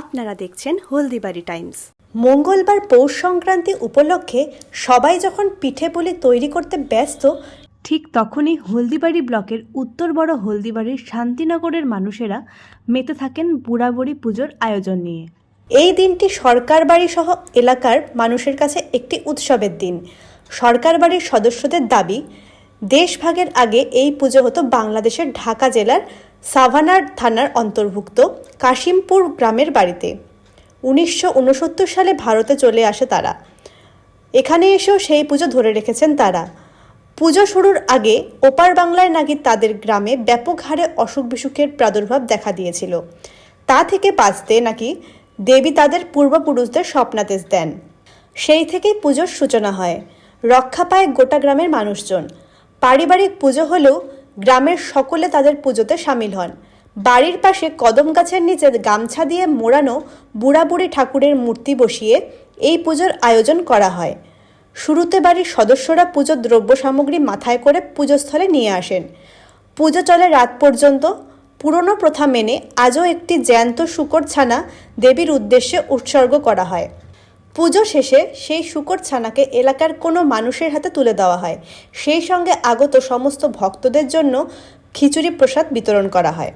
আপনারা দেখছেন হলদিবাড়ি টাইমস। মঙ্গলবার পৌষ সংক্রান্তি উপলক্ষে সবাই যখন পিঠে পুলি তৈরি করতে ব্যস্ত, ঠিক তখনই হলদিবাড়ি ব্লকের উত্তর বড় হলদিবাড়ির শান্তিনগরের মানুষেরা মেতে থাকেন বুড়াবুড়ি পুজোর আয়োজন নিয়ে। এই দিনটি সরকার বাড়ি সহ এলাকার মানুষের কাছে একটি উৎসবের দিন। সরকার বাড়ির সদস্যদের দাবি দেশভাগের আগে এই পুজো হতো বাংলাদেশের ঢাকা জেলার সাভানার থানার অন্তর্ভুক্ত কাশিমপুর গ্রামের বাড়িতে। উনিশশো উনসত্তর সালে ভারতে চলে আসে তারা। এখানে এসেও সেই পুজো ধরে রেখেছেন তারা। পুজো শুরুর আগে ওপার বাংলায় নাকি তাদের গ্রামে ব্যাপক হারে অসুখ বিসুখের প্রাদুর্ভাব দেখা দিয়েছিল। তা থেকে বাঁচতে নাকি দেবী তাদের পূর্বপুরুষদের স্বপ্নাদেশ দেন। সেই থেকেই পুজোর সূচনা হয়। রক্ষা পায় গোটা গ্রামের মানুষজন। পারিবারিক পুজো হলেও গ্রামের সকলে তাদের পুজোতে সামিল হন। বাড়ির পাশে কদম গাছের নিচে গামছা দিয়ে মোড়ানো বুড়াবুড়ি ঠাকুরের মূর্তি বসিয়ে এই পুজোর আয়োজন করা হয়। শুরুতে বাড়ির সদস্যরা পুজোর দ্রব্য সামগ্রী মাথায় করে পুজোস্থলে নিয়ে আসেন। পুজো চলে রাত পর্যন্ত। পুরনো প্রথা মেনে আজও একটি জ্যান্ত শুকর ছানা দেবীর উদ্দেশ্যে উৎসর্গ করা হয়। পুজো শেষে সেই শুকর ছানাকে এলাকার কোনো মানুষের হাতে তুলে দেওয়া হয়। সেই সঙ্গে আগত সমস্ত ভক্তদের জন্য খিচুড়ি প্রসাদ বিতরণ করা হয়।